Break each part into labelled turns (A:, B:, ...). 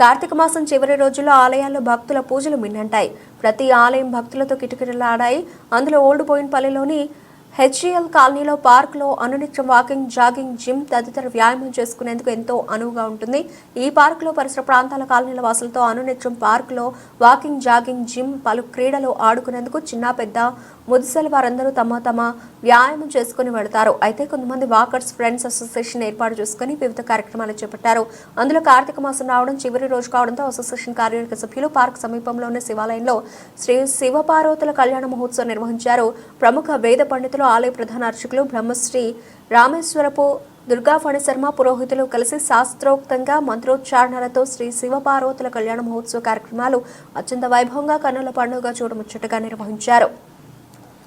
A: కార్తీక మాసం చివరి రోజుల్లో ఆలయాల్లో భక్తుల పూజలు మిన్నంటాయి. ప్రతి ఆలయం భక్తులతో కిటకిటలాడాయి. అందులో ఓల్డ్ పల్లిలోని హెచ్ఈఎల్ కాలనీలో పార్క్లో అనునిత్యం వాకింగ్ జాగింగ్ జిమ్ తదితర వ్యాయామం చేసుకునేందుకు ఎంతో అనువుగా ఉంటుంది. ఈ పార్కులో పరిసర ప్రాంతాల కాలనీల వాసులతో అనునిత్యం పార్కులో వాకింగ్ జాగింగ్ జిమ్ పలు క్రీడలు ఆడుకునేందుకు చిన్న పెద్ద ముదిసలి వారందరూ తమ తమ వ్యాయామం చేసుకుని వెళతారు. అయితే కొంతమంది వాకర్స్ ఫ్రెండ్స్ అసోసియేషన్ ఏర్పాటు చేసుకుని వివిధ కార్యక్రమాలు చేపట్టారు. అందులో కార్తీక మాసం రావడం చివరి రోజు కావడంతో అసోసియేషన్ కార్యవర్గ సభ్యులు పార్క్ సమీపంలోని శివాలయంలో శ్రీ శివపార్వతుల కళ్యాణ మహోత్సవం నిర్వహించారు. ప్రముఖ వేద పండితులు ఆలయ ప్రధాన అర్చకులు బ్రహ్మశ్రీ రామేశ్వరపు దుర్గా ఫణిశర్మ పురోహితులు కలిసి శాస్త్రోక్తంగా మంత్రోచ్చారణలతో శ్రీ శివపార్వతుల కళ్యాణ మహోత్సవ కార్యక్రమాలు అత్యంత వైభవంగా కన్నుల పండుగ చూడముచ్చటగా నిర్వహించారు.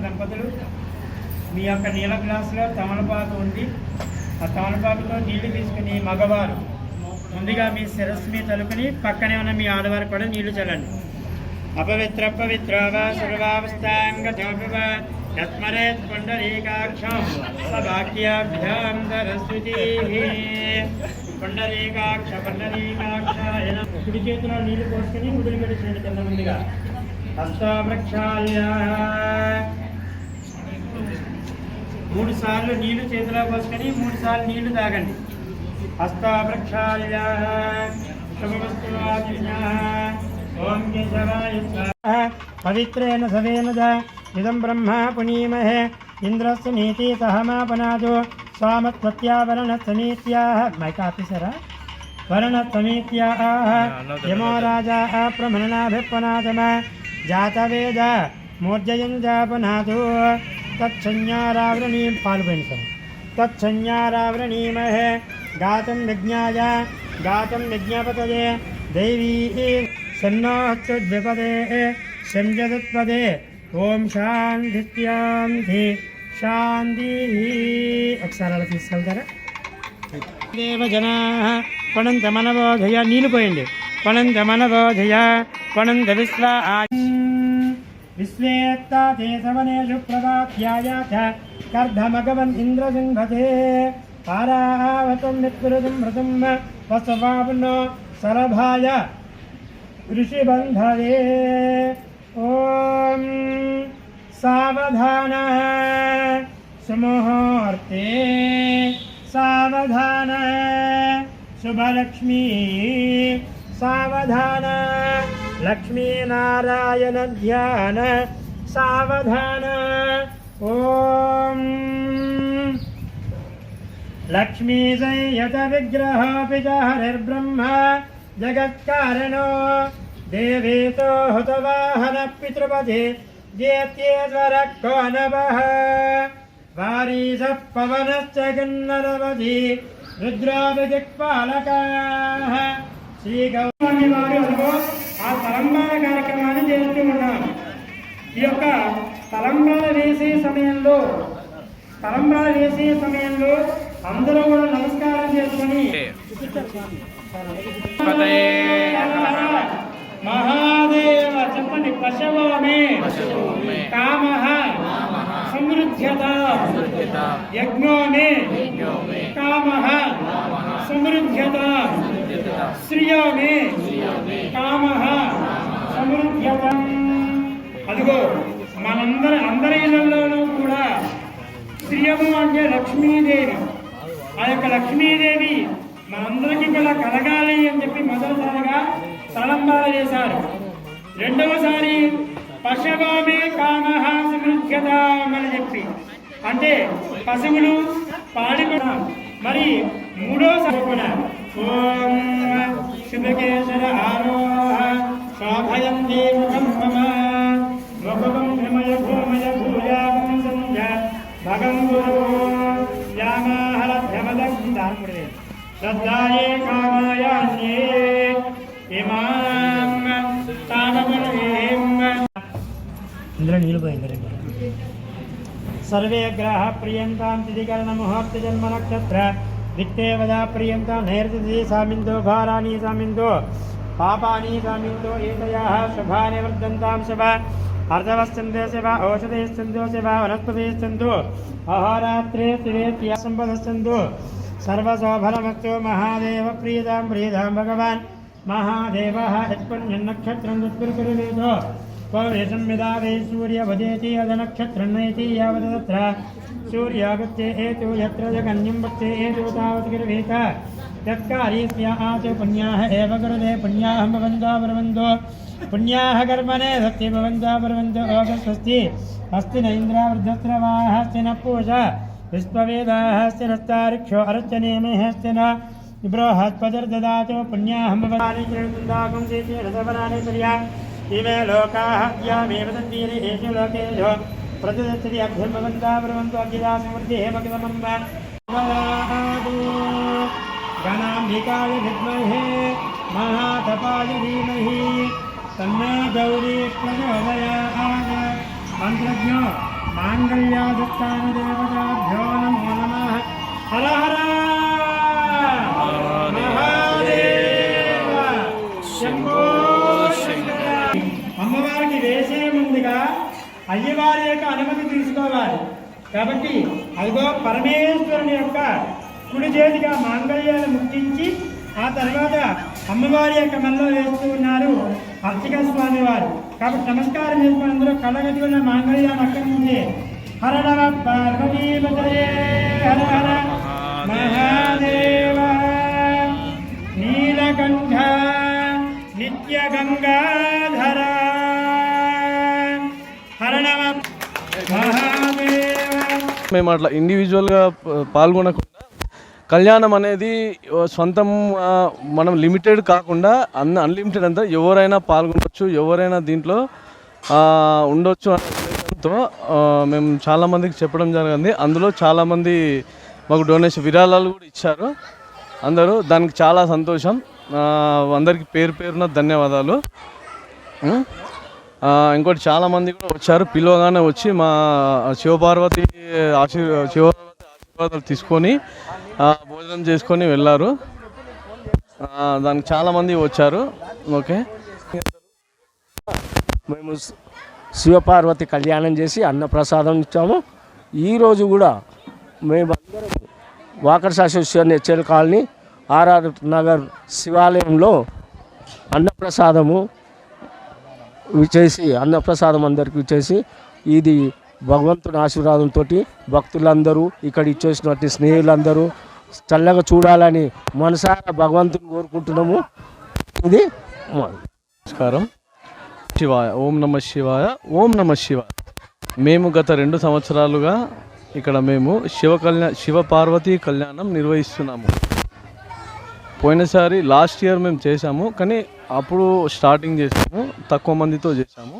B: దంపతులు మీ యొక్క నీళ్ళ గ్లాసులో తమలపాకు ఉండి ఆ తమలపాకులో నీళ్ళు తీసుకుని మగవారు ముందుగా మీ శిరస్సు మీ తలుపుని పక్కనే ఉన్న మీ ఆడవారు కూడా నీళ్ళు చల్లండి. అపవిత్ర పవిత్రవా సర్వావస్థాంగతోపివ యస్మరేత్ పుండరీకాక్షం సభాగ్యాభ్యాం సరస్వతీ పుండరీకాక్ష పుండరీకాక్ష కుడి చేతిలో నీళ్ళు పోసుకొని ముడులు పెట్టేసేయండి కింద ముందుగా. హస్తావృక్షాల్య మూడు సార్లు నీళ్ళు చేతిలో పోసుకొని మూడు సార్లు నీళ్ళు తాగండి. हस्तावृक्षाल्याः पवित्रेण सवेन इदं ब्रह्मा पुनीमहे। इंद्रस्य नीति सहमापनादो स्वामत्वत्यावरणसमीत्याः मै कापि सर। वर्णसमीत्याः यमो राजा प्रमननाभिप्रनादम जातवेद मूर्जयन् जापनादो तच्छञ्ज्ञारावृणीं पाल्वयन् सर। तच्छञ्ज्ञारावृणीमहे గాతం యజ్ఞాయ గాతం యజ్ఞపతయే. దేవీ సన్నాహత్యుద్విపదే సంజదుత్పదే. ఓం శాంతి శాంతి. శాంతి ఒకసారి తీసుకెళ్తారా? దేవ జనా పణంత మనబోధయ నీళ్ళు పోయండి. పణంత మనబోధయ పణంత విశ్వా విశ్వేత్తా తే సవనేషు ప్రభాధ్యాయ కర్ధమగవన్ ఇంద్రసింహతే. पारावतं यत्कुरुतं मृतं वसवाप्नो सरभाय। ऋषिबन्धवे ॐ सावधान। सुमुहूर्ते सावधान। शुभलक्ष्मी नारायण ध्यान सावधान। ओम ఓం లక్ష్మీజయత విగ్రహోపి హరిర్బ్రహ్మ జగత్కారణో దేవీతో హుతవాహన పితృపతి జేత్యేశ్వర కోనవః వారీస పవనశ్చ గన్నరవధి రుద్రాభిదిక్పాలకాః శ్రీ గౌరవాన్ని వారు ఆ తలంబాల కార్యక్రమాన్ని చేస్తూ ఉన్నాం ఈ యొక్క తలంబ్రాలు వేసే సమయంలో తలంబ్రాలు వేసే సమయంలో అందరూ కూడా నమస్కారం చేసుకొని మహాదేవ చెప్పండి పశవమే. కామ. సమృద్ధ్యత. యజ్ఞో మే కామ. సమృద్ధ్యత. శ్రియ మే కామ. సమృద్ధ్యత. అదిగో మనందరి అందరి ఇళ్ళలోనూ కూడా శ్రియము అంటే లక్ష్మీదేవి. ఆ యొక్క లక్ష్మీదేవి మనందరికీ కూడా కలగాలి అని చెప్పి మొదటిసారిగా తలంబాలు చేశారు. రెండవసారి పశవమే కామ సమృద్ధ్యతామని చెప్పి. అంటే పశువులు పాడి మరి మూడోసారి కూడా ఓం శుభకేశ్వర ఆరోహ सर्वे ग्रह प्रियंता तिथिकरण मुहूर्त जन्म नक्षत्र प्रियन्तां तिथिकरणमुहूर्तजन्मनक्षत्र वित्ते वदा प्रियन्तां नैर्तिथि सामिन्दो घाराणि सामिन्दो पापानि सामिन्दो एतयाः शुभानि वर्धन्तां शुभा। अर्धवस्तन्दो शिव औषधेस्तन्दो शिव वनस्पतिस्तन्दो अहोरात्रे त्रिवे क्रियासम्पदस्तन्दो सर्वशोभनमस्तु महादेव प्रियतां प्रियतां भगवान्। महादेवः यत्पुण्यन्नक्षत्रं तत्पुरकुरुतो पवेशंविदा वै सूर्यभजेति अधनक्षत्रं नयति यावत् तत्र। सूर्यागत्ये हेतु यत्र जगन्यं भक्ते हेतु तावत् गिर्वीत। यत्कार्यस्य आचु पुण्याः एव गुरुदे, पुण्याः भवन्तो पुण्याः कर्मणे भवन्तो ओगस्वस्ति। अस्ति न इन्द्रावृद्धस्रवाः अस्ति न पूजा। विश्ववेदाः स्थिरस्तारिक्षो अरच्यनेमे हस्तिना बृहस्पतिर्ददातु पुण्याहमवदानिकृतुन्दाकं सेति रसवनानि सर्या, इमे लोकाः अग्निदा समृद्धिः गणाम्बिकाय विद्महे, महातपाय धीमहि మంత్రజ్ఞ మాంగళ్యాధిష్టాన దేవతాభ్యో నమో. నమ హర హర! మహాదేవ! శంభో అమ్మవారికి వేసే ముందుగా అయ్యవారి యొక్క అనుమతి తీసుకోవాలి. కాబట్టి అదిగో పరమేశ్వరుని యొక్క కుడి చేతిగా మాంగళ్యాలు ముట్టించి ఆ తర్వాత అమ్మవారి యొక్క మెల్లో వేస్తూ ఉన్నారు. అర్చక స్వామి వారు కాబట్టి నమస్కారం చేసుకుని అందరూ కళ్ళగతి ఉన్న మాంగళ్యాన్ని అక్కడి నుంచి. హర నమ పార్వతీపతయే హర హర మహాదేవ. నీలకంఠ నిత్య గంగాధర. హర నమ మహాదేవ.
C: మేము అట్లా ఇండివిజువల్గా పాల్గొనకు పాల్గొనకుండా కళ్యాణం అనేది సొంతం మనం లిమిటెడ్ కాకుండా అన్ అన్లిమిటెడ్ అంతా ఎవరైనా పాల్గొనవచ్చు ఎవరైనా దీంట్లో ఉండొచ్చు అనే మేము చాలామందికి చెప్పడం జరిగింది. అందులో చాలామంది మాకు డొనేషన్ విరాళాలు కూడా ఇచ్చారు. అందరూ దానికి చాలా సంతోషం. అందరికి అందరికీ పేరు పేరున ధన్యవాదాలు. ఇంకోటి చాలామంది కూడా వచ్చారు. పిలవగానే వచ్చి మా శివపార్వతి ఆశీర్ శివపార్వతి ఆశీర్వాదాలు తీసుకొని భోజనం చేసుకొని వెళ్ళారు. దానికి చాలామంది వచ్చారు. ఓకే.
D: మేము శివపార్వతి కళ్యాణం చేసి అన్నప్రసాదం ఇచ్చాము. ఈరోజు కూడా మేము అందరం walkers association HL colony RR Nagar శివాలయంలో అన్నప్రసాదము చేసి అన్నప్రసాదం అందరికీ చేసి ఇది భగవంతుని ఆశీర్వాదంతో భక్తులందరూ ఇక్కడ ఇచ్చేసినటువంటి స్నేహితులందరూ చల్లగా చూడాలని మనసారా భగవంతుని కోరుకుంటున్నాము. ఇది
C: నమస్కారం. శివాయ ఓం నమ శివాయ ఓం నమ శివ మేము గత రెండు సంవత్సరాలుగా ఇక్కడ మేము శివ కళ్యాణ శివ పార్వతీ కళ్యాణం నిర్వహిస్తున్నాము. పోయినసారి లాస్ట్ ఇయర్ మేము చేసాము కానీ అప్పుడు స్టార్టింగ్ చేసాము తక్కువ మందితో చేసాము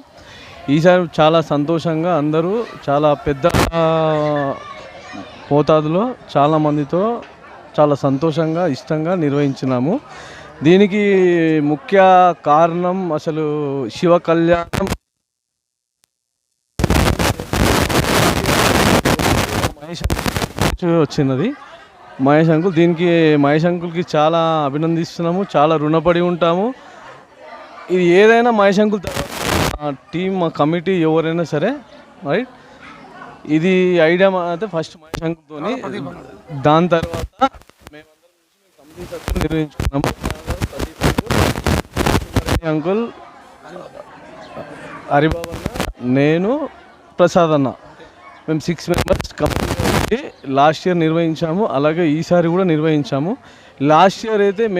C: ఈసారి చాలా సంతోషంగా అందరూ చాలా పెద్ద మోతాదులో చాలా మందితో చాలా సంతోషంగా ఇష్టంగా నిర్వహించినాము. దీనికి ముఖ్య కారణం అసలు శివ కళ్యాణం. మహేష్ వచ్చినది. మహేష్ అంకుల్ దీనికి మహేష్ అంకుల్కి చాలా అభినందిస్తున్నాము చాలా రుణపడి ఉంటాము. ఇది ఏదైనా మహేష్ అంకుల్ మా టీం మా కమిటీ ఎవరైనా సరే రైట్? ఇది ఐడియా అయితే ఫస్ట్ మహేష్ అంకుల్తోని. దాని తర్వాత మేమందరం మేము కమిటీ సభ్యులు నిర్వహించుకున్నాము. అంకుల్, అంకుల్ హరిబాబు అన్న నేను ప్రసాద్ అన్న. మేము six members company last year నిర్వహించాము అలాగే ఈసారి కూడా నిర్వహించాము. లాస్ట్ ఇయర్ అయితే